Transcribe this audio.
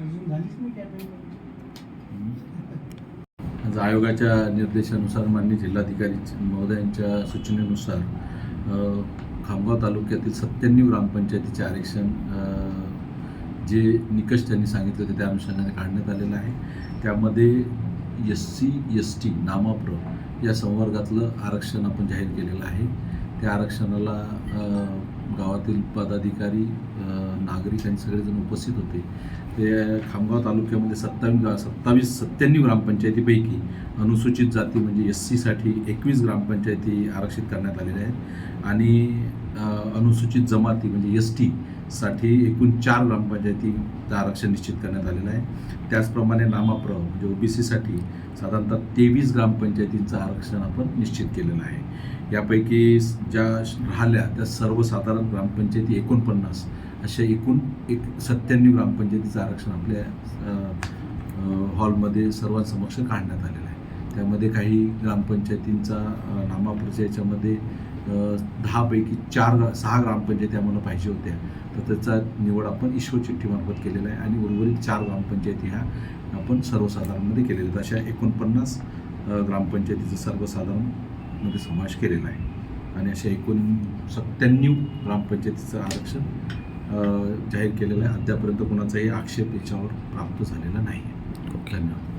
अजून झालीच नाही आज आयोगाच्या निर्देशानुसार माननीय जिल्हाधिकारी महोदयांच्या सूचनेनुसार खामगाव तालुक्यातील सत्त्याण्णव ग्रामपंचायतीचे आरक्षण जे निकष त्यांनी सांगितले होते त्या अनुषंगाने काढण्यात आलेलं आहे. त्यामध्ये एस सी एस टी नामाप्र या संवर्गातलं आरक्षण आपण जाहीर केलेलं आहे. त्या आरक्षणाला गावातील पदाधिकारी नागरिक आणि सगळेजण उपस्थित होते. ते खामगाव तालुक्यामध्ये सत्तावीस सत्तावीस सत्त्याण्णव ग्रामपंचायतीपैकी अनुसूचित जाती म्हणजे एस सीसाठी एकवीस ग्रामपंचायती आरक्षित करण्यात आलेल्या आहेत. आणि अनुसूचित जमाती म्हणजे एस साठी एकूण चार ग्रामपंचायतीचं आरक्षण निश्चित करण्यात आलेलं आहे. त्याचप्रमाणे नामाप्र म्हणजे ओबीसीसाठी साधारणतः तेवीस ग्रामपंचायतींचं आरक्षण आपण निश्चित केलेलं आहे. यापैकी ज्या राहिल्या त्या सर्वसाधारण ग्रामपंचायती एकोणपन्नास अशा एकूण एक सत्त्याण्णव ग्रामपंचायतीचं आरक्षण आपल्या हॉलमध्ये सर्वांसमक्ष काढण्यात आलेलं आहे. त्यामध्ये काही ग्रामपंचायतींचा अ, नामापूरच्या याच्यामध्ये दहापैकी चार सहा ग्रामपंचायती आम्हाला पाहिजे होत्या. तर त्याचा निवड आपण ईश्वर चिठ्ठीमार्फत केलेला आहे आणि उर्वरित चार ग्रामपंचायती ह्या आपण सर्वसाधारणमध्ये केलेल्या आहेत. अशा एकोणपन्नास ग्रामपंचायतीचा सर्वसाधारणमध्ये समावेश केलेला आहे. आणि अशा एकूण सत्त्याण्णव ग्रामपंचायतीचं आरक्षण जाहीर केलेलं आहे. अद्यापर्यंत कोणाचाही आक्षेप याच्यावर प्राप्त झालेला नाही धन्यवाद.